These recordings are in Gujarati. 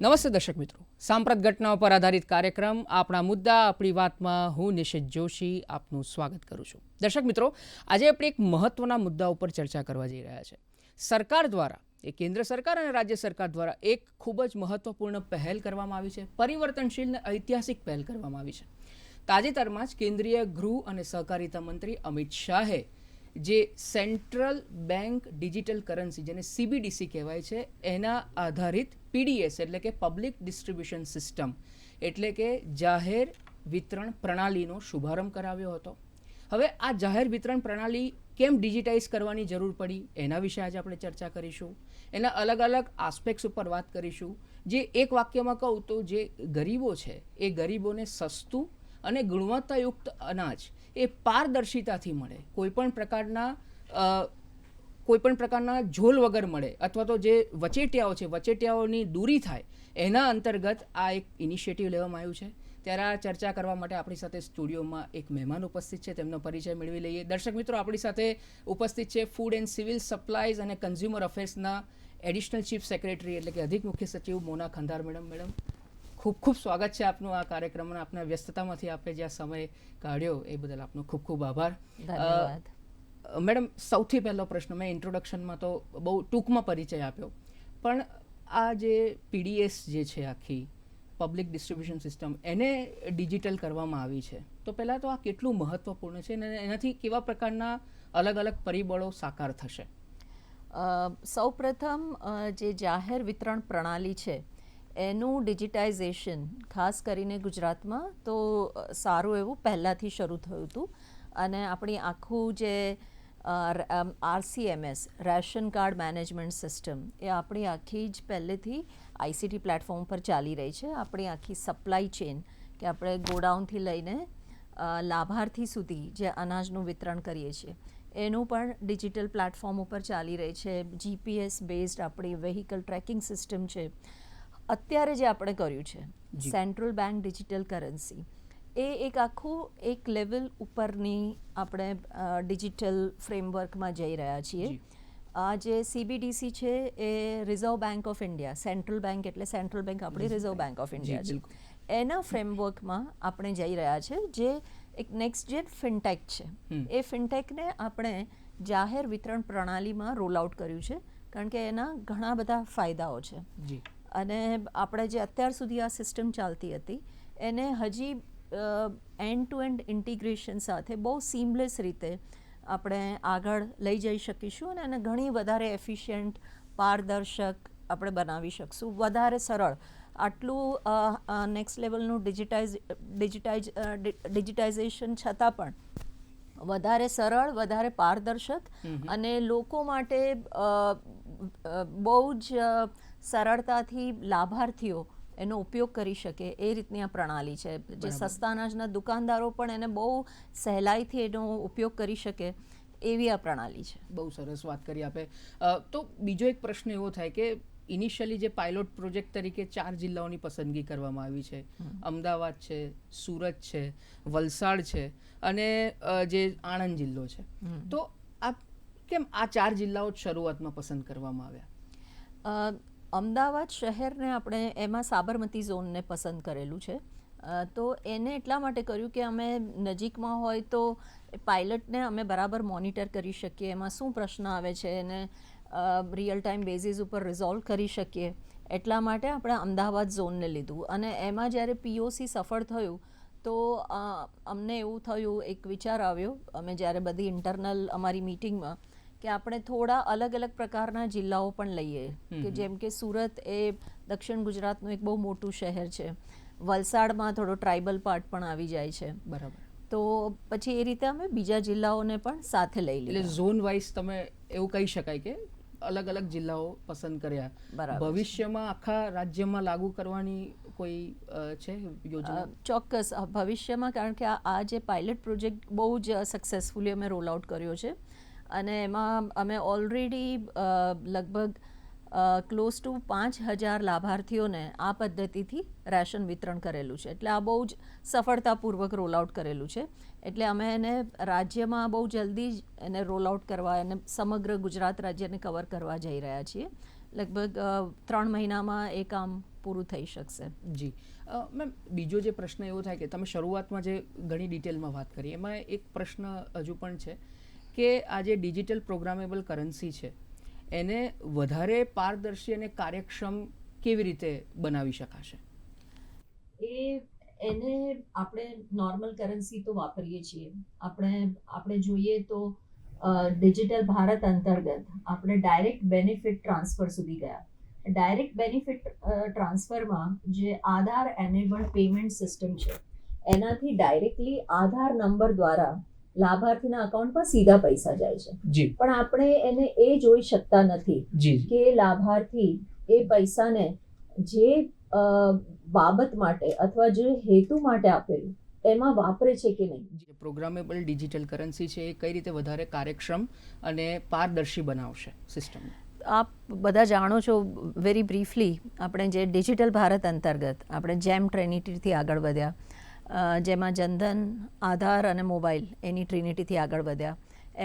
નમસ્તે દર્શક મિત્રો. સાંપ્રત ઘટનાઓ પર આધારિત કાર્યક્રમ આપણા મુદ્દા, આપણી વાતમાં હું નિશિત જોશી આપનું સ્વાગત કરું છું. દર્શક મિત્રો, આજે આપણે એક મહત્વના મુદ્દા ઉપર ચર્ચા કરવા જઈ રહ્યા છે. સરકાર દ્વારા, એ કેન્દ્ર સરકાર અને રાજ્ય સરકાર દ્વારા એક ખૂબ જ મહત્વપૂર્ણ પહેલ કરવામાં આવી છે. પરિવર્તનશીલ અને ઐતિહાસિક પહેલ કરવામાં આવી છે. તાજેતરમાં જ કેન્દ્રીય ગૃહ અને સહકારિતા મંત્રી અમિત શાહે જે સેન્ટ્રલ બેંક ડિજિટલ કરન્સી જેને સીબીડીસી કહેવાય છે, એના આધારિત પીડીએસ એટલે કે પબ્લિક ડિસ્ટ્રીબ્યુશન સિસ્ટમ એટલે કે જાહેર વિતરણ પ્રણાલીનો શુભારંભ કરાવ્યો હતો. હવે આ જાહેર વિતરણ પ્રણાલી કેમ ડિજિટાઇઝ કરવાની જરૂર પડી? એના વિશે આજે આપણે ચર્ચા કરીશું. એના અલગ અલગ આસ્પેક્ટ્સ ઉપર વાત કરીશું. જે એક વાક્યમાં કહું તો જે ગરીબો છે, એ ગરીબોને સસ્તું અને ગુણવત્તાયુક્ત અનાજ એ પારદર્શિતાથી મળે. કોઈપણ પ્રકારના કોઈપણ પ્રકારના ઝોલ વગર મળે અથવા તો જે વચેટિયાઓ છે, વચેટિયાઓની દૂરી થાય, એના અંતર્ગત આ એક ઇનિશિયેટિવ લેવામાં આવ્યું છે. ત્યારે આ ચર્ચા કરવા માટે આપણી સાથે સ્ટુડિયોમાં એક મહેમાન ઉપસ્થિત છે, તેમનો પરિચય મેળવી લઈએ. દર્શક મિત્રો, આપણી સાથે ઉપસ્થિત છે ફૂડ એન્ડ સિવિલ સપ્લાયઝ અને કન્ઝ્યુમર અફેર્સના એડિશનલ ચીફ સેક્રેટરી એટલે કે અધિક મુખ્ય સચિવ મોના ખંધાર મેડમ. મેડમ ખૂબ ખૂબ સ્વાગત છે આપનું આ કાર્યક્રમમાં આપના વ્યસ્તતામાંથી આપે જે આ સમય કાઢ્યો એ બદલ આપનો ખૂબ ખૂબ આભાર. ધન્યવાદ. મેડમ સૌથી પહેલો પ્રશ્ન મેં ઇન્ટ્રોડક્શનમાં તો બહુ ટૂંકમાં પરિચય આપ્યો. પણ આ જે પીડીએસ જે છે આખી પબ્લિક ડિસ્ટ્રીબ્યુશન સિસ્ટમ એને ડિજિટલ કરવામાં આવી છે. તો પહેલાં તો આ કેટલું મહત્ત્વપૂર્ણ છે અને એનાથી કેવા પ્રકારના અલગ અલગ પરિબળો સાકાર થશે? સૌપ્રથમ જે જાહેર વિતરણ પ્રણાલી છે એનું ડિજિટાઇઝેશન ખાસ કરીને ગુજરાતમાં, તો સારું એવું પહેલાંથી શરૂ થયું હતું. અને આપણી આખું જે RCMS ration card management system, એ આપણી આખી જ પહેલેથી આઈસીટી પ્લેટફોર્મ પર ચાલી રહી છે. આપણી આખી સપ્લાય ચેન કે આપણે ગોડાઉનથી લઈને લાભાર્થી સુધી જે અનાજનું વિતરણ કરીએ છીએ, એનું પણ ડિજિટલ પ્લેટફોર્મ ઉપર ચાલી રહી છે. જીપીએસ બેઝડ આપણી વેહિકલ ટ્રેકિંગ સિસ્ટમ છે. અત્યારે જે આપણે કર્યું છે સેન્ટ્રલ બેંક ડિજિટલ કરન્સી એ એક આખું એક લેવલ ઉપરની આપણે ડિજિટલ ફ્રેમવર્કમાં જઈ રહ્યા છીએ. આ જે સીબીડીસી છે એ reserve bank of India central bank એટલે સેન્ટ્રલ બેંક આપણી રિઝર્વ બેંક ઓફ ઇન્ડિયા છે. એના ફ્રેમવર્કમાં આપણે જઈ રહ્યા છે જે એક નેક્સ્ટ જેન ફિનટેક છે. એ ફિનટેકને આપણે જાહેર વિતરણ પ્રણાલીમાં રોલ આઉટ કર્યું છે કારણ કે એના ઘણા બધા ફાયદાઓ છે. જી. અને આપણે જે અત્યાર સુધી આ સિસ્ટમ ચાલતી હતી એને હજી એન્ડ ટુ એન્ડ ઇન્ટિગ્રેશન સાથે બહુ સીમલેસ રીતે આપણે આગળ લઈ જઈ શકીશું અને એને ઘણી વધારે એફિશિયન્ટ પારદર્શક આપણે બનાવી શકશું. વધારે સરળ. આટલું નેક્સ્ટ લેવલનું ડિજિટાઇઝ ડિજિટાઇઝ ડિજિટાઇઝેશન છતાં પણ વધારે સરળ વધારે પારદર્શક અને લોકો માટે બહુ જ સરળતાથી લાભાર્થીઓ એનો ઉપયોગ કરી શકે એ રીતની આ પ્રણાલી છે. જે સસ્તા અનાજના દુકાનદારો પણ એને બહુ સહેલાઈથી એનો ઉપયોગ કરી શકે એવી આ પ્રણાલી છે. બહુ સરસ વાત કરી આપે. તો બીજો એક પ્રશ્ન એવો થાય કે ઇનિશિયલી જે પાયલોટ પ્રોજેક્ટ તરીકે ચાર જિલ્લાઓની પસંદગી કરવામાં આવી છે. અમદાવાદ છે સુરત છે વલસાડ છે અને જે આણંદ જિલ્લો છે. તો આ કેમ આ ચાર જિલ્લાઓ જ શરૂઆતમાં પસંદ કરવામાં આવ્યા? અમદાવાદ શહેરને આપણે એમાં સાબરમતી ઝોનને પસંદ કરેલું છે. તો એને એટલા માટે કર્યું કે અમે નજીકમાં હોય તો પાયલટને અમે બરાબર મોનિટર કરી શકીએ, એમાં શું પ્રશ્ન આવે છે એને રિયલ ટાઈમ બેઝિસ ઉપર રિઝોલ્વ કરી શકીએ, એટલા માટે આપણે અમદાવાદ ઝોનને લીધું. અને એમાં જ્યારે પીઓસી સફળ થયું, તો અમને એવું થયું, એક વિચાર આવ્યો, અમે જ્યારે બધી ઇન્ટરનલ અમારી મિટિંગમાં કે આપણે થોડા અલગ અલગ પ્રકારના જિલ્લાઓ પણ લઈએ. કે જેમ કે સુરત એ દક્ષિણ ગુજરાતનું એક બહુ મોટું શહેર છે. વલસાડમાં થોડો ટ્રાઇબલ પાર્ટ પણ આવી જાય છે. બરાબર. તો પછી એ રીતે અમે બીજા જિલ્લાઓને પણ સાથે લઈ એટલે ઝોન વાઇઝ તમે એવું કહી શકાય કે અલગ અલગ જિલ્લાઓ પસંદ કર્યા. બરાબર. ભવિષ્યમાં આખા રાજ્યમાં લાગુ કરવાની કોઈ છે યોજના? ચોક્કસ. ભવિષ્યમાં કારણ કે આ આ જે પાયલટ પ્રોજેક્ટ બહુ જ સક્સેસફુલી અમે રોલ આઉટ કર્યો છે. અને એમાં અમે ઓલરેડી લગભગ ક્લોઝ ટુ પાંચ હજાર લાભાર્થીઓને આ પદ્ધતિથી રેશન વિતરણ કરેલું છે. એટલે આ બહુ જ સફળતાપૂર્વક રોલ આઉટ કરેલું છે. એટલે અમે એને રાજ્યમાં બહુ જલ્દી જ એને રોલ આઉટ કરવા અને સમગ્ર ગુજરાત રાજ્યને કવર કરવા જઈ રહ્યા છીએ. લગભગ ત્રણ મહિનામાં એ કામ પૂરું થઈ શકશે. જી. મેમ, બીજો જે પ્રશ્ન એવો થાય કે તમે શરૂઆતમાં જે ઘણી ડિટેલમાં વાત કરી, એમાં એક પ્રશ્ન હજુ પણ છે. કે આ જે ડિજિટલ પ્રોગ્રામેબલ કરન્સી છે, એને વધારે પારદર્શી અને કાર્યક્ષમ કેવી રીતે બનાવી શકાશે? એ, એને આપણે નોર્મલ કરન્સી તો વાપરીએ છીએ. આપણે આપણે જોઈએ તો ડિજિટલ ભારત અંતર્ગત આપણે ડાયરેક્ટ બેનિફિટ ટ્રાન્સફર સુધી ગયા. ડાયરેક્ટ બેનિફિટ ટ્રાન્સફરમાં જે આધાર એનેબલ્ડ પેમેન્ટ સિસ્ટમ છે, એનાથી ડાયરેક્ટલી આધાર નંબર દ્વારા લાભાર્થીના અકાઉન્ટમાં સીધા પૈસા જાય છે. જી. પણ આપણે એને એ જોઈ શકતા નથી કે લાભાર્થી એ પૈસાને જે બાબત માટે અથવા જે હેતુ માટે આપેલું એમાં વાપરે છે કે નહીં? જે પ્રોગ્રામેબલ ડિજિટલ કરન્સી છે એ કઈ રીતે વધારે કાર્યક્ષમ અને પારદર્શી બનાવશે સિસ્ટમ આપ બધા જાણો છો વેરી બ્રીફલી આપણે જે ડિજિટલ ભારત અંતર્ગત આપણે જેમ ટ્રેનિટીથી આગળ વધ્યા જેમાં જનધન આધાર અને મોબાઈલ એની ટ્રિનિટીથી આગળ વધ્યા.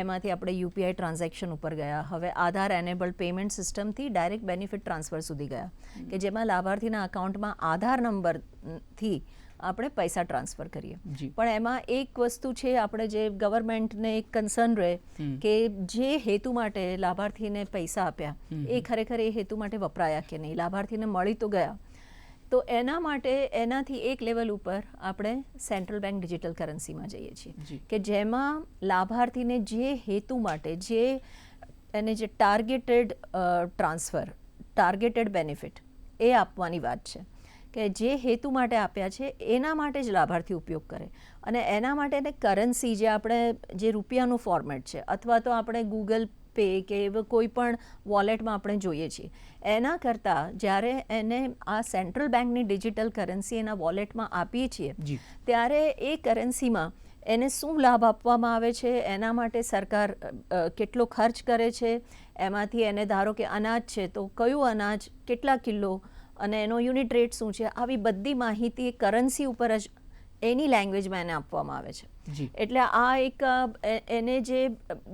એમાંથી આપણે યુપીઆઈ ટ્રાન્ઝેક્શન ઉપર ગયા. હવે આધાર એનેબલ પેમેન્ટ સિસ્ટમથી ડાયરેક્ટ બેનિફિટ ટ્રાન્સફર સુધી ગયા. કે જેમાં લાભાર્થીના અકાઉન્ટમાં આધાર નંબરથી આપણે પૈસા ટ્રાન્સફર કરીએ. પણ એમાં એક વસ્તુ છે આપણે જે ગવર્મેન્ટને એક કન્સર્ન રહે કે જે હેતુ માટે લાભાર્થીને પૈસા આપ્યા એ ખરેખર એ હેતુ માટે વપરાયા કે નહીં? લાભાર્થીને મળી તો ગયા તો એના માટે એનાથી એક લેવલ ઉપર આપણે સેન્ટ્રલ બેંક ડિજિટલ કરન્સીમાં જઈએ છીએ. કે જેમાં લાભાર્થીને જે હેતુ માટે જે એને જે ટાર્ગેટેડ ટ્રાન્સફર ટાર્ગેટેડ બેનિફિટ એ આપવાની વાત છે. કે જે હેતુ માટે આપ્યા છે એના માટે જ લાભાર્થી ઉપયોગ કરે. અને એના માટે એને કરન્સી જે આપણે જે રૂપિયાનું ફોર્મેટ છે અથવા તો આપણે ગૂગલ પે કે એવું કોઈ પણ વોલેટમાં આપણે જોઈએ છીએ. એના કરતાં જ્યારે એને આ સેન્ટ્રલ બેંકની ડિજિટલ કરન્સી એના વોલેટમાં આપીએ છીએ ત્યારે એ કરન્સીમાં એને શું લાભ આપવામાં આવે છે એના માટે સરકાર કેટલો ખર્ચ કરે છે એમાંથી એને ધારો કે અનાજ છે તો કયું અનાજ કેટલા કિલો અને એનો યુનિટ રેટ શું છે આવી બધી માહિતી કરન્સી ઉપર જ એની લેંગ્વેજમાં એને આપવામાં આવે છે. એટલે આ એક એને જે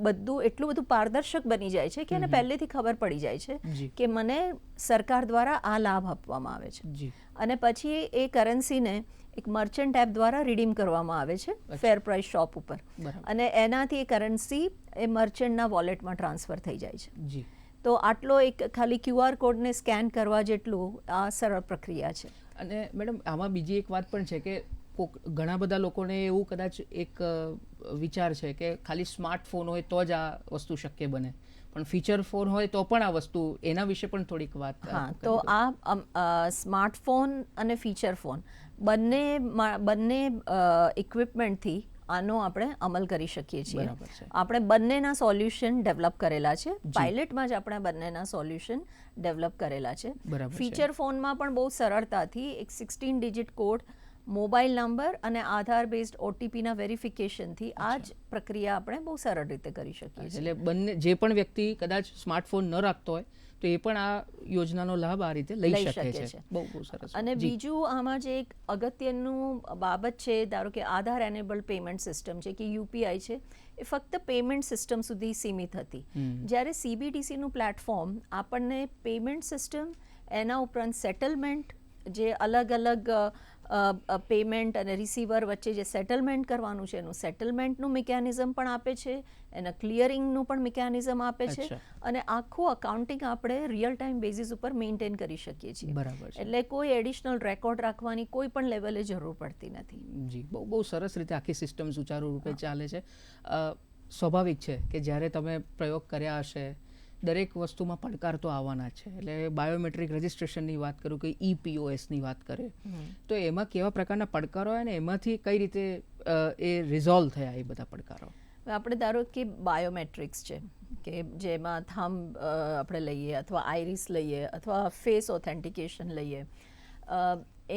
બધું એટલું બધું પારદર્શક બની જાય છે કે એને પહેલેથી ખબર પડી જાય છે કે મને સરકાર દ્વારા આ લાભ આપવામાં આવે છે. અને પછી એ કરન્સીને એક મર્ચન્ટ એપ દ્વારા રિડીમ કરવામાં આવે છે ફેર પ્રાઇસ શોપ ઉપર. અને એનાથી એ કરન્સી એ મર્ચન્ટના વોલેટમાં ટ્રાન્સફર થઈ જાય છે. તો આટલો એક ખાલી ક્યુઆર કોડને સ્કેન કરવા જેટલું આ સરળ પ્રક્રિયા છે. અને મેડમ આમાં બીજી એક વાત પણ છે કે કોક ઘણા બધા લોકોને એવું કદાચ એક વિચાર છે કે ખાલી સ્માર્ટફોન હોય તો જ આ વસ્તુ શક્ય બને. પણ ફીચર ફોન હોય તો પણ આ વસ્તુ એના વિશે પણ થોડીક વાત હા તો આ સ્માર્ટફોન અને ફીચર ફોન બંને બંને ઇક્વિપમેન્ટથી આનો આપણે અમલ કરી શકીએ છીએ. આપણે બંનેના સોલ્યુશન ડેવલપ કરેલા છે. પાયલટમાં જ આપણે બંનેના સોલ્યુશન ડેવલપ કરેલા છે. બરાબર છે. ફીચર ફોનમાં પણ બહુ સરળતાથી એક sixteen digit code mobile number અને આધાર બેઝડ ઓટીપીના વેરિફિકેશનથી આ જ પ્રક્રિયા આપણે બહુ સરળ રીતે કરી શકીએ એટલે બંને જે પણ વ્યક્તિ કદાચ સ્માર્ટફોન ન રાખતો હોય તો એ પણ આ યોજનાનો લાભ આ રીતે લઈ શકે છે. બહુ બહુ સરસ અને બીજું આમાં જે એક અગત્યનું બાબત છે ધારો કે આધાર એનેબલ્ડ પેમેન્ટ સિસ્ટમ છે કે યુપીઆઈ છે એ ફક્ત પેમેન્ટ સિસ્ટમ સુધી સીમિત હતી. જ્યારે સીબીડીસીનું પ્લેટફોર્મ આપણને પેમેન્ટ સિસ્ટમ એના ઉપરાંત સેટલમેન્ટ જે અલગ અલગ પેમેન્ટ અને રિસીવર વચ્ચે જે સેટલમેન્ટ કરવાનું છે એનું સેટલમેન્ટનું મિકેનિઝમ પણ આપે છે એના ક્લિયરિંગનું પણ મિકેનિઝમ આપે છે અને આખું અકાઉન્ટિંગ આપણે રિયલ ટાઈમ બેઝિસ ઉપર મેન્ટેન કરી શકીએ છીએ. બરાબર એટલે કોઈ એડિશનલ રેકોર્ડ રાખવાની કોઈ પણ લેવલે જરૂર પડતી નથી. જી બહુ બહુ સરસ રીતે આખી સિસ્ટમ સુચારુ રૂપે ચાલે છે. સ્વાભાવિક છે કે જ્યારે તમે પ્રયોગ કર્યા હશે દરેક વસ્તુમાં પડકાર તો આવવાના છે. એટલે બાયોમેટ્રિક રજિસ્ટ્રેશનની વાત કરું કે ઈપીઓએસની વાત કરે તો એમાં કેવા પ્રકારના પડકારો હોય ને એમાંથી કઈ રીતે એ રિઝોલ્વ થયા એ બધા પડકારો? હવે આપણે ધારો કે બાયોમેટ્રિક્સ છે કે જેમાં થામ આપણે લઈએ અથવા આઈરિસ લઈએ અથવા ફેસ ઓથેન્ટિકેશન લઈએ.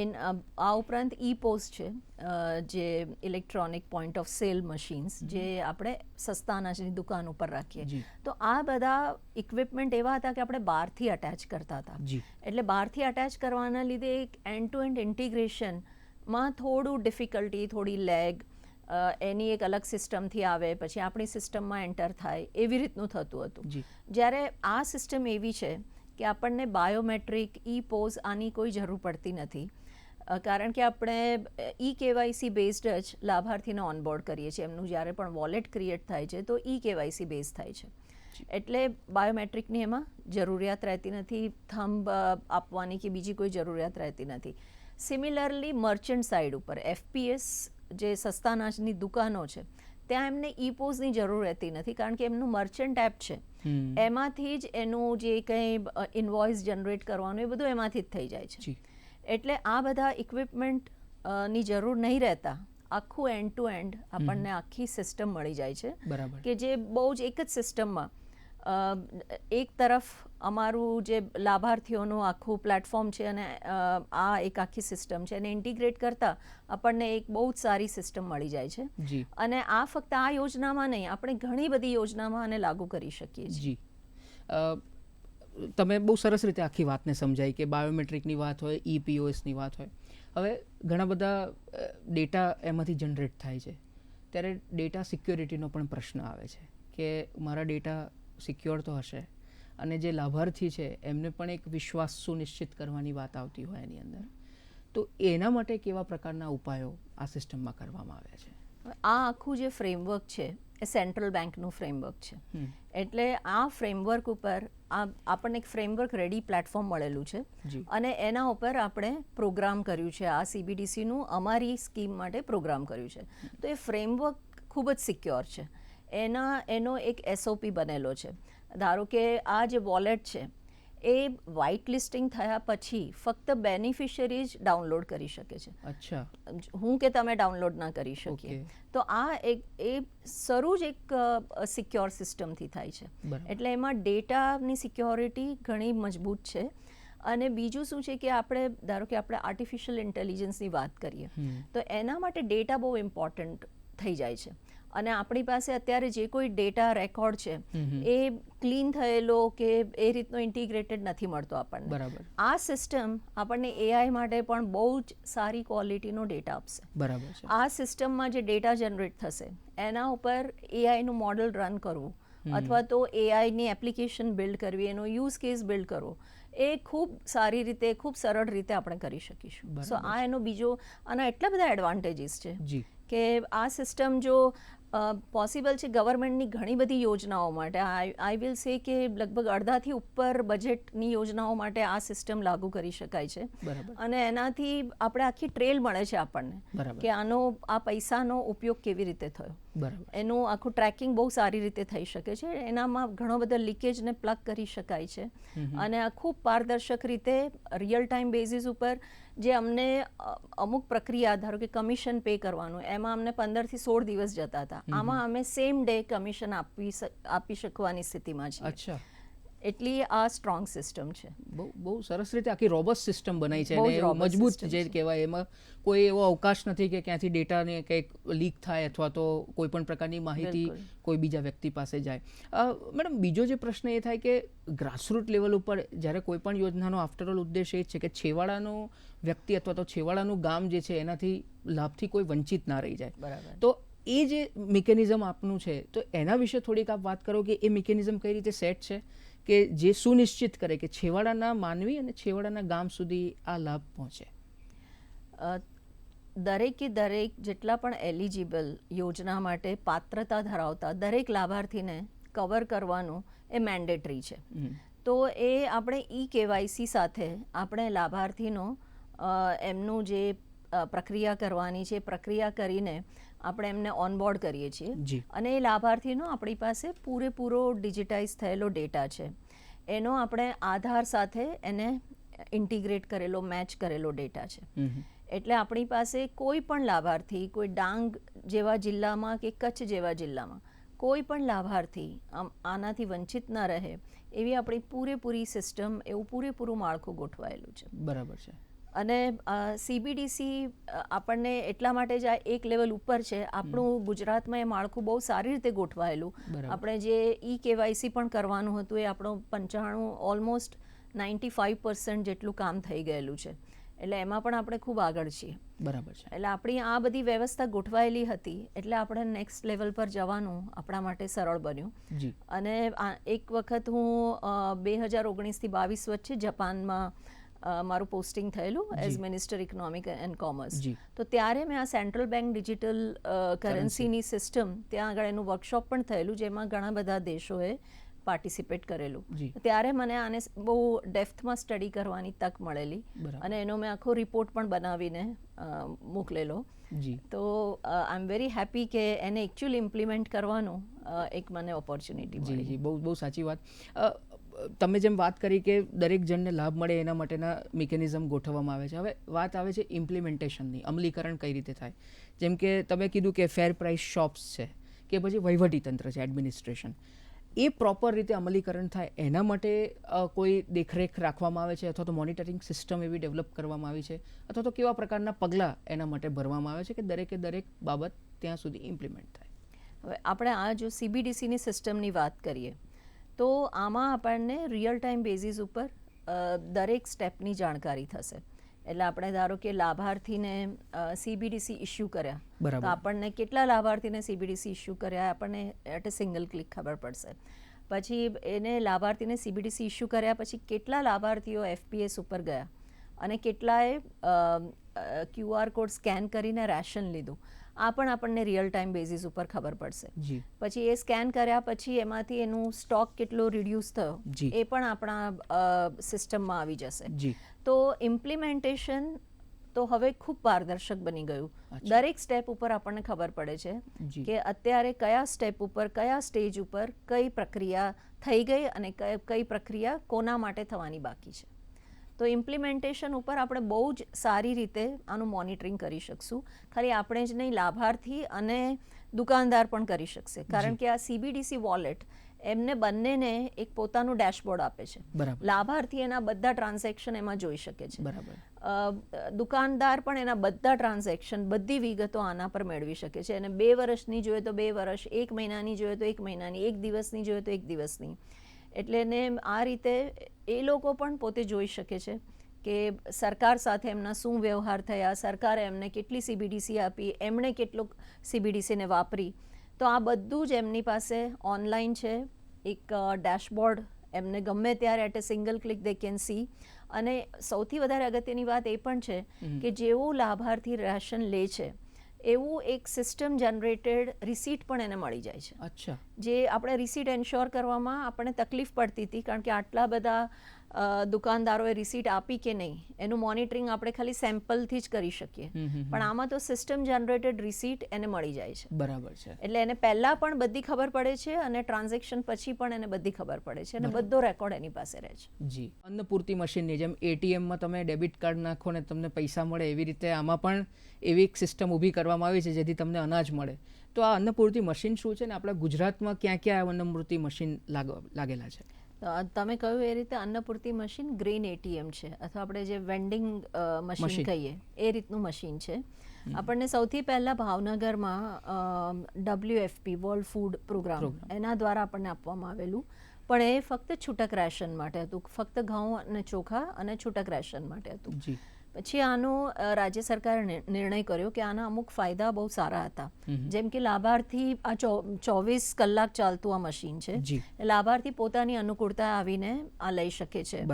એન આ ઉપરાંત ઈ પોસ્ટ છે જે electronic point of sale machines જે આપણે સસ્તા અનાજની દુકાન ઉપર રાખીએ. તો આ બધા ઇક્વિપમેન્ટ એવા હતા કે આપણે બહારથી અટેચ કરતા હતા. એટલે બહારથી અટેચ કરવાના લીધે એક એન્ડ ટુ એન્ડ ઇન્ટિગ્રેશનમાં થોડું ડિફિકલ્ટી થોડી લેગ એની એક અલગ સિસ્ટમથી આવે પછી આપણી સિસ્ટમમાં એન્ટર થાય એવી રીતનું થતું હતું. જ્યારે આ સિસ્ટમ એવી છે કે આપણને બાયોમેટ્રિક ઈ પોઝ આની કોઈ જરૂર પડતી નથી. કારણ કે આપણે ઈ કેવાયસી બેઝડ જ લાભાર્થીને ઓનબોર્ડ કરીએ છીએ. એમનું જ્યારે પણ વોલેટ ક્રિએટ થાય છે તો ઈ કેવાયસી બેઝ થાય છે. એટલે બાયોમેટ્રિકની એમાં જરૂરિયાત રહેતી નથી થંબ આપવાની કે બીજી કોઈ જરૂરિયાત રહેતી નથી. સિમિલરલી મર્ચન્ટ સાઇડ ઉપર એફપીએસ જે સસ્તા અનાજની દુકાનો છે ત્યાં એમને ઈ પોઝની જરૂર રહેતી નથી કારણ કે એમનું મર્ચન્ટ એપ છે. એમાંથી જ એનું જે કંઈ ઇન્વોઇસ જનરેટ કરવાનું એ બધું એમાંથી જ થઈ જાય છે. એટલે આ બધા ઇક્વિપમેન્ટની જરૂર નહીં રહેતા. આખું એન્ડ ટુ એન્ડ આપણને આખી સિસ્ટમ મળી જાય છે. બરાબર. કે જે બહુ જ એક જ સિસ્ટમમાં એક તરફ અમારું જે લાભાર્થીઓનું આખું પ્લેટફોર્મ છે અને આ એક આખી સિસ્ટમ છે એને ઇન્ટિગ્રેટ કરતાં આપણને એક બહુ જ સારી સિસ્ટમ મળી જાય છે. અને આ ફક્ત આ યોજનામાં નહીં આપણે ઘણી બધી યોજનામાં આને લાગુ કરી શકીએ છીએ. તમે બહુ સરસ રીતે આખી વાતને સમજાઈ કે બાયોમેટ્રિકની વાત હોય ઈપીઓએસની વાત હોય. હવે ઘણા બધા ડેટા એમાંથી જનરેટ થાય છે. ત્યારે ડેટા સિક્યોરિટીનો પણ પ્રશ્ન આવે છે કે મારા ડેટા સિક્યોર તો હશે અને જે લાભાર્થી છે એમને પણ એક વિશ્વાસ સુનિશ્ચિત કરવાની વાત આવતી હોય એની અંદર. તો એના માટે કેવા પ્રકારના ઉપાયો આ સિસ્ટમમાં કરવામાં આવ્યા છે? આ આખું જે ફ્રેમવર્ક છે એ સેન્ટ્રલ બેંકનું ફ્રેમવર્ક છે. એટલે આ ફ્રેમવર્ક ઉપર આપણને એક ફ્રેમવર્ક રેડી પ્લેટફોર્મ મળેલું છે અને એના ઉપર આપણે પ્રોગ્રામ કર્યું છે. આ સીબીડીસીનું અમારી સ્કીમ માટે પ્રોગ્રામ કર્યું છે. તો એ ફ્રેમવર્ક ખૂબ જ સિક્યોર છે. એના એનો એક એસઓપી બનેલો છે. ધારો કે આ જે વોલેટ છે એ વ્હાઇટ લિસ્ટિંગ થયા પછી ફક્ત બેનિફિશરી જ ડાઉનલોડ કરી શકે છે. અચ્છા. હું કે તમે ડાઉનલોડ ના કરી શકીએ. તો આ એક એ શરૂ જ એક સિક્યોર સિસ્ટમથી થાય છે. એટલે એમાં ડેટાની સિક્યોરિટી ઘણી મજબૂત છે. અને બીજું શું છે કે આપણે ધારો કે આપણે આર્ટિફિશિયલ ઇન્ટેલિજન્સની વાત કરીએ તો એના માટે ડેટા બહુ ઇમ્પોર્ટન્ટ થઈ જાય છે. અને આપણી પાસે અત્યારે જે કોઈ ડેટા રેકોર્ડ છે એ ક્લીન થયેલો કે એ રીતનો ઇન્ટિગ્રેટેડ નથી મળતો આપણને. બરાબર. આ સિસ્ટમ આપણને એઆઈ માટે પણ બહુ જ સારી ક્વોલિટીનો ડેટા આપશે. બરાબર છે. આ સિસ્ટમમાં જે ડેટા જનરેટ થશે એના ઉપર એઆઈનું મોડલ રન કરવું અથવા તો એઆઈની એપ્લિકેશન બિલ્ડ કરવી એનો યુઝ કેસ બિલ્ડ કરવો એ ખૂબ સારી રીતે ખૂબ સરળ રીતે આપણે કરી શકીશું. સો આ એનો બીજો આના એટલા બધા એડવાન્ટેજીસ છે કે આ સિસ્ટમ જો પોસિબલ છે ગવર્મેન્ટની ઘણી બધી યોજનાઓ માટે. આઈ વિલ સે કે લગભગ અડધાથી ઉપર બજેટની યોજનાઓ માટે આ સિસ્ટમ લાગુ કરી શકાય છે. અને એનાથી આપણે આખી ટ્રેલ મળે છે આપણને કે આનો આ પૈસાનો ઉપયોગ કેવી રીતે થયો. બરાબર. એનું આખું ટ્રેકિંગ બહુ સારી રીતે થઈ શકે છે. એનામાં ઘણો બધો લીકેજને પ્લગ કરી શકાય છે. અને આ ખૂબ પારદર્શક રીતે રિયલ ટાઈમ બેઝિસ ઉપર જે અમને અમુક પ્રક્રિયા ધારો કે કમિશન પે કરવાનું એમાં અમને પંદરથી સોળ દિવસ જતા હતા. આમાં અમે સેમ ડે કમિશન આપી આપી શકવાની સ્થિતિમાં છીએ. અચ્છા. એટલી આ સ્ટ્રોંગ સિસ્ટમ છે. બહુ બહુ સરસ રીતે આખી રોબસ્ટ સિસ્ટમ બનાવી છે અને મજબૂત જે કહેવાય એમાં કોઈ એવો અવકાશ નથી કે ક્યાંથી ડેટાને કંઈક લીક થાય અથવા તો કોઈ પણ પ્રકારની માહિતી કોઈ બીજા વ્યક્તિ પાસે જાય. મેડમ બીજો જે પ્રશ્ન એ થાય કે ગ્રાસરૂટ લેવલ ઉપર જ્યારે કોઈ પણ યોજનાનો આફ્ટરઓલ ઉદ્દેશ એ જ છે કે છેવાડાનો વ્યક્તિ અથવા તો છેવાડાનું ગામ જે છે એનાથી લાભથી કોઈ વંચિત ના રહી જાય. બરાબર. તો એ જે મિકેનિઝમ આપનું છે તો એના વિશે થોડીક આપ વાત કરો કે એ મિકેનિઝમ કઈ રીતે સેટ છે? કે જે સુનિશ્ચિત કરે કે છેવાડાના માનવી અને છેવાડાના ગામ સુધી આ લાભ પહોંચે. દરેકે દરેક જેટલા પણ એલિજિબલ યોજના માટે પાત્રતા ધરાવતા દરેક લાભાર્થીને કવર કરવાનું એ મેન્ડેટરી છે. તો એ આપણે ઈ કેવાયસી સાથે આપણે લાભાર્થીનો એમનું જે પ્રક્રિયા કરવાની છે પ્રક્રિયા કરીને આપણે એમને ઓનબોર્ડ કરીએ છીએ. અને એ લાભાર્થીનો આપણી પાસે પૂરેપૂરો ડિજિટાઇઝ થયેલો ડેટા છે. એનો આપણે આધાર સાથે એને ઇન્ટિગ્રેટ કરેલો મેચ કરેલો ડેટા છે. એટલે આપણી પાસે કોઈ પણ લાભાર્થી કોઈ ડાંગ જેવા જિલ્લામાં કે કચ્છ જેવા જિલ્લામાં કોઈ પણ લાભાર્થી આનાથી વંચિત ન રહે એવી આપણી પૂરેપૂરી સિસ્ટમ એવું પૂરેપૂરું માળખું ગોઠવાયેલું છે. બરાબર છે. અને સીબીડીસી આપણને એટલા માટે જ આ એક લેવલ ઉપર છે. આપણું ગુજરાતમાં એ માળખું બહુ સારી રીતે ગોઠવાયેલું. આપણે જે ઈ કેવાયસી પણ કરવાનું હતું એ આપણું પંચાણું ઓલમોસ્ટ નાઇન્ટી ફાઇવ પર્સન્ટ જેટલું કામ થઈ ગયેલું છે. એટલે એમાં પણ આપણે ખૂબ આગળ છીએ. બરાબર છે. એટલે આપણી આ બધી વ્યવસ્થા ગોઠવાયેલી હતી એટલે આપણે નેક્સ્ટ લેવલ પર જવાનું આપણા માટે સરળ બન્યું. અને એક વખત હું બે હજાર ઓગણીસથી બાવીસ વચ્ચે જાપાનમાં મારું પોસ્ટિંગ થયેલું as minister economic and commerce તો ત્યારે મેં આ સેન્ટ્રલ બેંક ડિજિટલ કરન્સીની સિસ્ટમ ત્યાં આગળ એનું વર્કશોપ પણ થયેલું જેમાં ઘણા બધા દેશોએ પાર્ટિસિપેટ કરેલું. ત્યારે મને આને બહુ ડેપ્થમાં સ્ટડી કરવાની તક મળેલી અને એનો મેં આખો રિપોર્ટ પણ બનાવીને મોકલેલો. તો આઈ એમ વેરી હેપી કે એને એકચ્યુઅલી ઇમ્પ્લિમેન્ટ કરવાનું એક મને ઓપોર્ચ્યુનિટી મળી. બહુ બહુ સાચી વાત. તમે જેમ વાત કરી કે દરેક જણને લાભ મળે એના માટેના મિકેનિઝમ ગોઠવવામાં આવે છે. હવે વાત આવે છે ઇમ્પ્લિમેન્ટેશનની અમલીકરણ કઈ રીતે થાય? જેમ કે તમે કીધું કે ફેર પ્રાઇસ શોપ્સ છે, કે પછી વહીવટી તંત્ર છે એડમિનિસ્ટ્રેશન એ પ્રોપર રીતે અમલીકરણ થાય એના માટે કોઈ દેખરેખ રાખવામાં આવે છે અથવા તો મોનિટરિંગ સિસ્ટમ એવી ડેવલપ કરવામાં આવી છે અથવા તો કેવા પ્રકારના પગલાં એના માટે ભરવામાં આવે છે કે દરેકે દરેક બાબત ત્યાં સુધી ઇમ્પ્લિમેન્ટ થાય? હવે આપણે આ જો સીબીડીસીની સિસ્ટમની વાત કરીએ તો આમાં આપણને રિયલ ટાઈમ બેઝિસ ઉપર અ, દરેક સ્ટેપની જાણકારી થશે. એટલે આપણે ધારો કે લાભાર્થીને સીબીડીસી ઇસ્યુ કર્યા. તો આપણને કેટલા લાભાર્થીને સીબીડીસી ઇસ્યુ કર્યા? આપણને એટ એ સિંગલ ક્લિક ખબર પડશે. પછી એને લાભાર્થીને સીબીડીસી ઇસ્યુ કર્યા પછી કેટલા લાભાર્થીઓ એફપીએસ ઉપર ગયા? અને કેટલાએ ક્યુઆર કોડ સ્કેન કરીને રેશન લીધું? આ પણ આપણને રિયલ ટાઈમ બેઝિસ ઉપર ખબર પડશે. પછી એ સ્કેન કર્યા પછી એમાંથી એનું સ્ટોક કેટલો રિડ્યુસ થયો એ પણ આપણા સિસ્ટમમાં આવી જશે. તો ઇમ્પ્લિમેન્ટેશન તો હવે ખૂબ પારદર્શક બની ગયું. દરેક સ્ટેપ ઉપર આપણને ખબર પડે છે કે અત્યારે કયા સ્ટેપ ઉપર કયા સ્ટેજ ઉપર કઈ પ્રક્રિયા થઈ ગઈ અને કઈ કઈ પ્રક્રિયા કોના માટે થવાની બાકી છે. તો ઇમ્પ્લિમેન્ટેશન ઉપર આપણે બહુ જ સારી રીતે આનું મોનિટરિંગ કરી શકશું. ખાલી આપણે જ નહીં લાભાર્થી અને દુકાનદાર પણ કરી શકશે. કારણ કે આ સીબીડીસી વોલેટ એમને બંનેને એક પોતાનું ડેશબોર્ડ આપે છે. લાભાર્થી એના બધા ટ્રાન્ઝેક્શન એમાં જોઈ શકે છે. બરાબર. દુકાનદાર પણ એના બધા ટ્રાન્ઝેક્શન બધી વિગતો આના પર મેળવી શકે છે. અને બે વર્ષની જોઈએ તો બે વર્ષ એક મહિનાની જોઈએ તો એક મહિનાની એક દિવસની જોઈએ તો એક દિવસની. એટલે ને આ રીતે એ લોકો પણ પોતે જોઈ શકે છે કે સરકાર સાથે એમના શું વ્યવહાર થયા સરકારે એમને કેટલી સીબીડીસી આપી એમણે કેટલું સીબીડીસીને વાપરી. તો આ બધું જ એમની પાસે ઓનલાઈન છે. એક ડેશબોર્ડ એમને ગમે ત્યારે at a single click they can see. અને સૌથી વધારે અગત્યની વાત એ પણ છે કે જેવો લાભાર્થી રેશન લે છે એવું એક સિસ્ટમ જનરેટેડ રિસીટ પણ એને મળી જાય છે. અચ્છા. જે આપણે રિસીટ એન્શ્યોર કરવામાં આપણને તકલીફ પડતી હતી કારણ કે આટલા બધા દુકાનદારોએ રિસીટ આપી કે નહીં એનું મોનિટરિંગ આપણે ખાલી સેમ્પલથી જ કરી શકીએ. પણ આમાં તો સિસ્ટમ જનરેટેડ રિસીટ એને મળી જાય છે. બરાબર છે. એટલે એને પહેલાં પણ બધી ખબર પડે છે અને ટ્રાન્ઝેક્શન પછી પણ એને બધી ખબર પડે છે અને બધો રેકોર્ડ એની પાસે રહે છે. જી. અન્નપૂર્તિ મશીનની જેમ એટીએમમાં તમે ડેબિટ કાર્ડ નાખો ને તમને પૈસા મળે એવી રીતે આમાં પણ એવી એક સિસ્ટમ ઊભી કરવામાં આવી છે જેથી તમને અનાજ મળે. તો આ અન્નપૂર્તિ મશીન શું છે ને આપણા ગુજરાતમાં ક્યાં ક્યાં આ અન્નપૂર્તિ મશીન લાગ- લાગેલા છે? તમે કહ્યું એ રીતે અન્નપૂર્તિ મશીન ગ્રીન એટીએમ છે. અથવા આપણે જે વેન્ડિંગ મશીન. કહીએ એ રીતનું મશીન છે. આપણને સૌથી પહેલાં ભાવનગરમાં ડબલ્યુએફપી વર્લ્ડ ફૂડ પ્રોગ્રામ એના દ્વારા આપણને આપવામાં આવેલું. પણ એ ફક્ત છૂટક રેશન માટે હતું. ફક્ત ઘઉં અને ચોખા અને છૂટક રેશન માટે હતું. પછી આનો રાજ્ય સરકારે નિર્ણય કર્યો કે આના અમુક ફાયદા બહુ સારા હતા. જેમ કે લાભાર્થી આ ચોવીસ કલાક ચાલતું આ મશીન છે. લાભાર્થી પોતાની અનુકૂળતા આવીને આ લઈ શકે છે.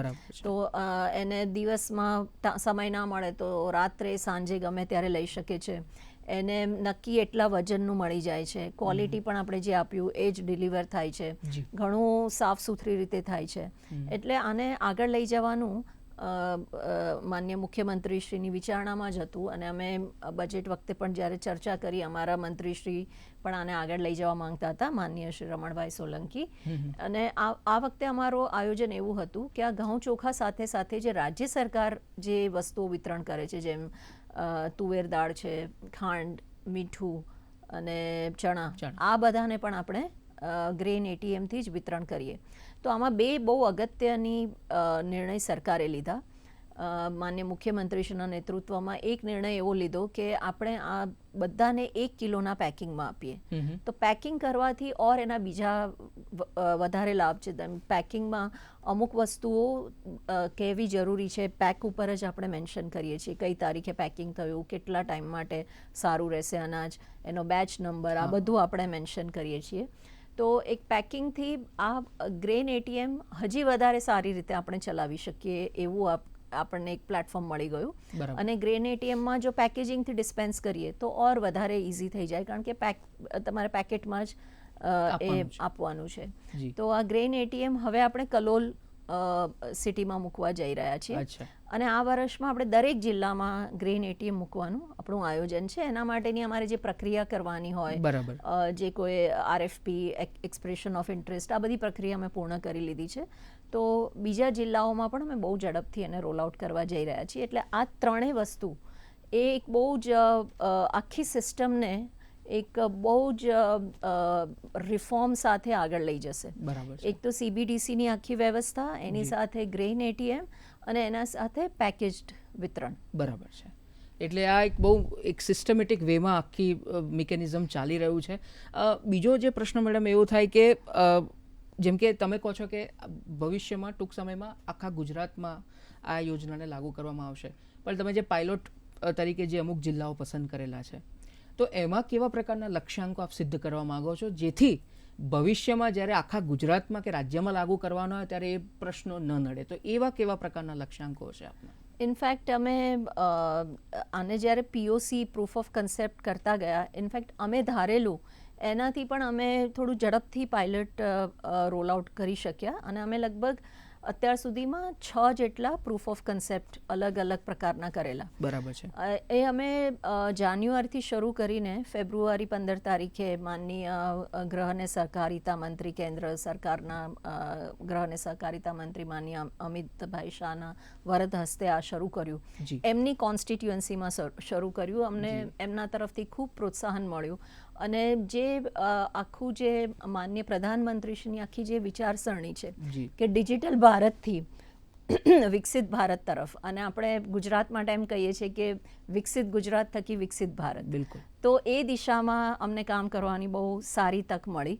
તો એને દિવસમાં સમય ના મળે તો રાત્રે સાંજે ગમે ત્યારે લઈ શકે છે. એને નક્કી એટલા વજનનું મળી જાય છે. ક્વોલિટી પણ આપણે જે આપ્યું એ જ ડિલિવર થાય છે. ઘણું સાફ સુથરી રીતે થાય છે. એટલે આને આગળ લઈ જવાનું માન્ય મુખ્યમંત્રીશ્રીની વિચારણામાં જ હતું અને અમે બજેટ વખતે પણ જ્યારે ચર્ચા કરી અમારા મંત્રીશ્રી પણ આને આગળ લઈ જવા માંગતા હતા માન્ય શ્રી રમણભાઈ સોલંકી અને આ આ વખતે અમારો આયોજન એવું હતું કે આ ઘઉં ચોખા સાથે સાથે જે રાજ્ય સરકાર જે વસ્તુઓ વિતરણ કરે છે જેમ તુવેર દાળ છે ખાંડ મીઠું અને ચણા ચણા. આ બધાને પણ આપણે ગ્રેન એટીએમથી જ વિતરણ કરીએ. તો આમાં બે બહુ અગત્યની નિર્ણય સરકારે લીધા. માન્ય મુખ્યમંત્રીશ્રીના નેતૃત્વમાં એક નિર્ણય એવો લીધો કે આપણે આ બધાને એક કિલોના પેકિંગમાં આપીએ. તો પેકિંગ કરવાથી ઓર એના બીજા વધારે લાભ છે. પેકિંગમાં અમુક વસ્તુઓ કહેવી જરૂરી છે. પેક ઉપર જ આપણે મેન્શન કરીએ છીએ. કઈ તારીખે પેકિંગ થયું કેટલા ટાઈમ માટે સારું રહેશે અનાજ એનો બેચ નંબર આ બધું આપણે મેન્શન કરીએ છીએ. તો એક પેકિંગથી આ ગ્રેન એટીએમ હજી વધારે સારી રીતે આપણે ચલાવી શકીએ એવું આપણને એક પ્લેટફોર્મ મળી ગયું. અને ગ્રેન એટીએમમાં જો પેકેજિંગથી ડિસ્પેન્સ કરીએ તો ઓર વધારે ઇઝી થઈ જાય કારણ કે પેક તમારે પેકેટમાં જ એ આપવાનું છે. તો આ ગ્રેન એટીએમ હવે આપણે કલોલ સિટીમાં મૂકવા જઈ રહ્યા છીએ. અને આ વર્ષમાં આપણે દરેક જિલ્લામાં ગ્રેન એટીએમ મૂકવાનું આપણું આયોજન છે. એના માટેની અમારે જે પ્રક્રિયા કરવાની હોય બરાબર. જે કોઈ આરએફપી એક્સપ્રેશન ઓફ ઇન્ટરેસ્ટ આ બધી પ્રક્રિયા અમે પૂર્ણ કરી લીધી છે. તો બીજા જિલ્લાઓમાં પણ અમે બહુ ઝડપથી એને રોલ આઉટ કરવા જઈ રહ્યા છીએ. એટલે આ ત્રણેય વસ્તુ એ એક બહુ જ આખી સિસ્ટમને એક બહુ જ રિફોર્મ સાથે આગળ લઈ જશે. બરાબર એક તો સીબીડીસીની આખી વ્યવસ્થા એની સાથે ગ્રેન એટીએમ અને એના સાથે પેકેજ્ડ વિતરણ. બરાબર છે. એટલે આ એક બહુ એક સિસ્ટમેટિક વેમાં આખી મિકેનિઝમ ચાલી રહ્યું છે. બીજો જે પ્રશ્ન મેડમ એવો થાય કે જેમ કે તમે કહો છો કે ભવિષ્યમાં ટૂંક સમયમાં આખા ગુજરાતમાં આ યોજનાને લાગુ કરવામાં આવશે. પણ તમે જે પાયલોટ તરીકે જે અમુક જિલ્લાઓ પસંદ કરેલા છે, તો એમાં કેવા પ્રકારના લક્ષ્યાંકો આપ સિદ્ધ કરવા માંગો છો? જેથી ભવિષ્યમાં જ્યારે આખા ગુજરાતમાં કે રાજ્યમાં લાગુ કરવાનો હોય ત્યારે એ પ્રશ્નો ન નડે. તો એવા કેવા પ્રકારના લક્ષ્યાંકો છે આપના? ઇનફેક્ટ અમે આને જ્યારે પીઓસી પ્રૂફ ઓફ કન્સેપ્ટ કરતા ગયા ઇનફેક્ટ અમે ધારેલું, એનાથી પણ અમે થોડું ઝડપથી પાયલટ રોલ આઉટ કરી શક્યા. અને અમે લગભગ અત્યાર સુધીમાં છ જેટલા પ્રૂફ ઓફ કન્સેપ્ટ અલગ અલગ પ્રકારના કરેલા. બરાબર છે. એ અમે જાન્યુઆરીથી શરૂ કરીને ફેબ્રુઆરી પંદર તારીખે માનનીય ગ્રહને અને સહકારિતા મંત્રી કેન્દ્ર સરકારના ગ્રહ અને સહકારિતા મંત્રી માનનીય અમિતભાઈ શાહના વરદ હસ્તે આ શરૂ કર્યું. એમની કોન્સ્ટિટ્યુઅન્સીમાં શરૂ કર્યું. અમને એમના તરફથી ખૂબ પ્રોત્સાહન મળ્યું. અને જે આખું જે માન્ય પ્રધાનમંત્રીશ્રીની આખી જે વિચારસરણી છે કે ડિજિટલ ભારતથી વિકસિત ભારત તરફ અને આપણે ગુજરાત માટે એમ કહીએ છીએ કે વિકસિત ગુજરાત થકી વિકસિત ભારત. બિલકુલ. તો એ દિશામાં અમને કામ કરવાની બહુ સારી તક મળી.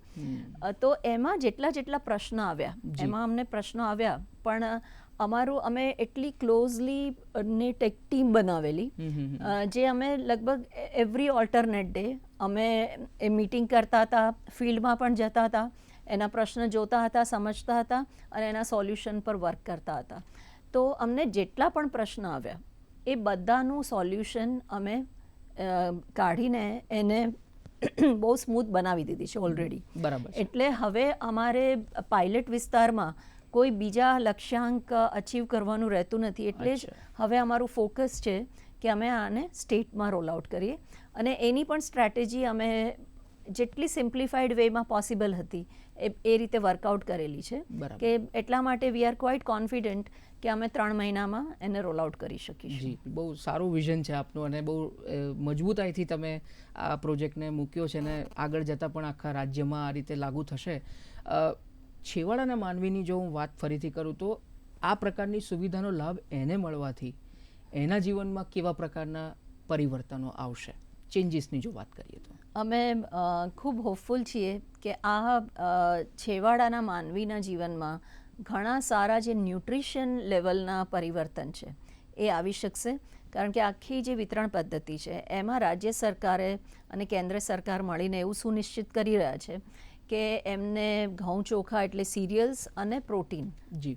તો એમાં જેટલા જેટલા પ્રશ્ન આવ્યા. એમાં અમને પ્રશ્નો આવ્યા પણ અમારું અમે એટલી ક્લોઝલી નેટ એક ટીમ બનાવેલી જે અમે લગભગ એવરી ઓલ્ટરનેટ ડે અમે એ મીટિંગ કરતા હતા ફિલ્ડમાં પણ જતા હતા એના પ્રશ્ન જોતા હતા સમજતા હતા અને એના સોલ્યુશન પર વર્ક કરતા હતા. તો અમને જેટલા પણ પ્રશ્ન આવ્યા એ બધાનું સોલ્યુશન અમે કાઢીને એને બહુ સ્મૂથ બનાવી દીધી છે ઓલરેડી બરાબર એટલે હવે અમારે પાયલટ વિસ્તારમાં કોઈ બીજા લક્ષ્યાંક અચીવ કરવાનું રહેતું નથી. એટલે જ હવે અમારું ફોકસ છે કે અમે આને સ્ટેટમાં રોલ આઉટ કરીએ. અને એની પણ સ્ટ્રેટેજી અમે જેટલી સિમ્પ્લિફાઈડ વેમાં પોસિબલ હતી એ એ રીતે વર્કઆઉટ કરેલી છે. બરાબર. કે એટલા માટે વી આર ક્વાઇટ કોન્ફિડન્ટ કે અમે ત્રણ મહિનામાં એને રોલ આઉટ કરી શકીશું. જી બહુ સારું વિઝન છે આપનું અને બહુ મજબૂતાઈથી તમે આ પ્રોજેક્ટને મૂક્યો છે અને આગળ જતાં પણ આખા રાજ્યમાં આ રીતે લાગુ થશે. છેવાડાના માનવીની જો હું વાત ફરીથી કરું તો આ પ્રકારની સુવિધાનો લાભ એને મળવાથી એના જીવનમાં કેવા પ્રકારના પરિવર્તનો આવશે? ચેન્જીસની જો વાત કરીએ તો. અમે ખૂબ હોપફુલ છીએ કે આ છેવાડાના માનવીના જીવનમાં ઘણા સારા જે ન્યુટ્રિશન લેવલના પરિવર્તન છે એ આવી શકશે. કારણ કે આખી જે વિતરણ પદ્ધતિ છે એમાં રાજ્ય સરકારે અને કેન્દ્ર સરકાર મળીને એવું સુનિશ્ચિત કરી રહ્યા છે કે એમને ઘઉં ચોખા એટલે સિરિયલ્સ અને પ્રોટીન જી.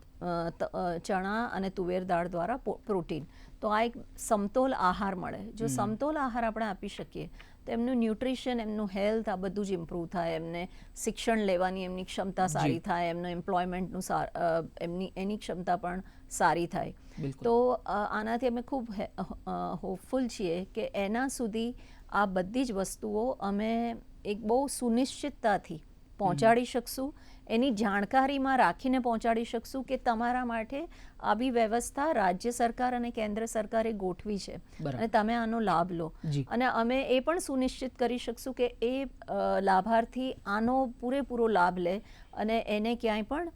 ચણા અને તુવેર દાળ દ્વારા પ્રોટીન તો આ એક સમતોલ આહાર મળે. જો સમતોલ આહાર આપણે આપી શકીએ તો એમનું ન્યુટ્રિશન એમનું હેલ્થ આ બધું જ ઇમ્પ્રૂવ થાય. એમને શિક્ષણ લેવાની એમની ક્ષમતા સારી થાય. એમનું એમ્પ્લોયમેન્ટનું એમની એની ક્ષમતા પણ સારી થાય. તો આનાથી અમે ખૂબ હોપફુલ છીએ કે એના સુધી આ બધી જ વસ્તુઓ અમે એક બહુ સુનિશ્ચિતતાથી પહોંચાડી શકશું. એની જાણકારીમાં રાખીને પહોંચાડી શકશું કે તમારા માટે આવી વ્યવસ્થા રાજ્ય સરકાર અને કેન્દ્ર સરકારે ગોઠવી છે. અને તમે આનો લાભ લો. અને અમે એ પણ સુનિશ્ચિત કરી શકશું કે એ લાભાર્થી આનો પૂરેપૂરો લાભ લે અને એને ક્યાંય પણ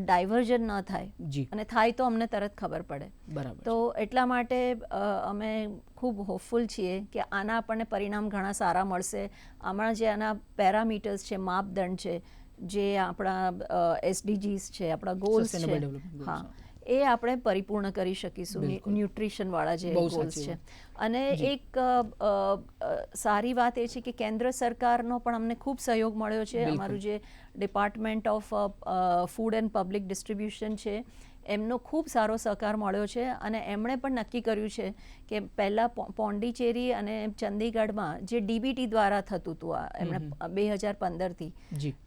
ડાયવર્ઝન ન થાય. અને થાય તો અમને તરત ખબર પડે. બરાબર તો એટલા માટે અમે ખૂબ હોપફુલ છીએ કે આના આપણને પરિણામ ઘણા સારા મળશે. આમાં જે આના પેરામીટર્સ છે માપદંડ છે જે આપણા એસડીજીસ છે આપણા ગોલ્સ છે હા એ આપણે પરિપૂર્ણ કરી શકીશું. ન્યુટ્રિશન વાળા જે ગોલ્સ છે. અને એક સારી વાત એ છે કે કેન્દ્ર સરકારનો પણ અમને ખૂબ સહયોગ મળ્યો છે. અમારું જે department of food and public distribution છે એમનો ખૂબ સારો સહકાર મળ્યો છે અને એમણે પણ નક્કી કર્યું છે કે પહેલાં પોંડિચેરી અને ચંદીગઢમાં જે ડીબીટી દ્વારા થતું હતું આ એમણે બે હજાર પંદરથી.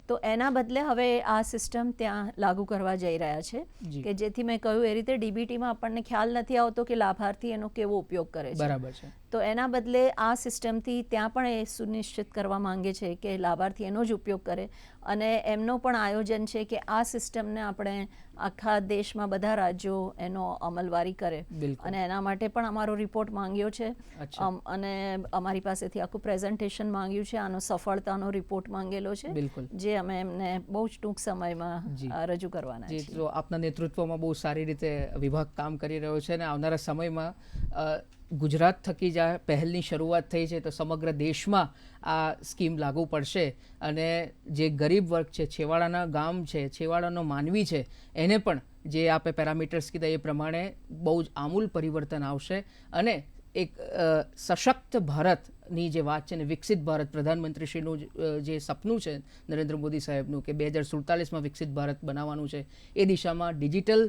તો એના બદલે હવે આ સિસ્ટમ ત્યાં લાગુ કરવા જઈ રહ્યા છે કે જેથી મેં કહ્યું એ રીતે ડીબીટીમાં આપણને ખ્યાલ નથી આવતો કે લાભાર્થી એનો કેવો ઉપયોગ કરે છે. બરાબર છે. તો એના બદલે આ સિસ્ટમથી ત્યાં પણ એ સુનિશ્ચિત કરવા માંગે છે કે લાભાર્થી એનો જ ઉપયોગ કરે. અને એમનો પણ આયોજન છે કે આ સિસ્ટમને આપણે આખા દેશમાં બધા રાજ્યો એનો અમલવારી કરે. અને એના માટે પણ અમારો રિપોર્ટ માંગ્યો છે. અને અમારી પાસેથી આખું પ્રેઝન્ટેશન માંગ્યું છે આનો સફળતાનો રિપોર્ટ માંગેલો છે બિલકુલ. જે અમે એમને બહુ જ ટૂંક સમયમાં રજૂ કરવાના જે તો આપના નેતૃત્વમાં બહુ સારી રીતે વિભાગ કામ કરી રહ્યો છે અને આવનારા સમયમાં ગુજરાત થકી જ આ પહેલની શરૂઆત થઈ છે તો સમગ્ર દેશમાં આ સ્કીમ લાગુ પડશે અને જે ગરીબ વર્ગ છે છેવાડાના ગામ છે છેવાડાનો માનવી છે એને પણ જે આપે પેરામીટર્સ કીધા એ પ્રમાણે બહુ જ આમૂલ પરિવર્તન આવશે. અને એક સશક્ત ભારતની જે વાત છે ને વિકસિત ભારત પ્રધાનમંત્રીશ્રીનું જ, સપનું છે નરેન્દ્ર મોદી સાહેબનું કે બે હજાર સુડતાલીસમાં વિકસિત ભારત બનાવવાનું છે એ દિશામાં ડિજિટલ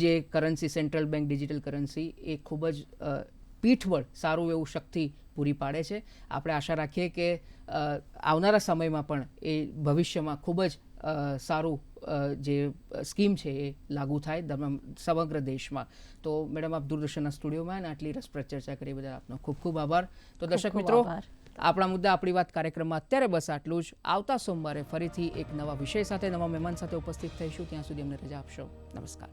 જે currency central bank digital currency એ ખૂબ જ પીઠબળ સારું એવું શક્તિ પૂરી પાડે છે. આપણે આશા રાખીએ કે આવનારા સમયમાં પણ એ ભવિષ્યમાં ખૂબ જ સારું જે સ્કીમ છે એ લાગુ થાય સમગ્ર દેશમાં. તો મેડમ આપ દૂરદર્શનના સ્ટુડિયોમાં અને આટલી રસપ્રદ ચર્ચા કરી બદલ આપનો ખૂબ ખૂબ આભાર. તો દર્શક મિત્રો આપણા મુદ્દા આપણી વાત કાર્યક્રમમાં અત્યારે બસ આટલું જ. આવતા સોમવારે ફરીથી એક નવા વિષય સાથે નવા મહેમાન સાથે ઉપસ્થિત થઈશું. ત્યાં સુધી અમને રજા આપશો. નમસ્કાર.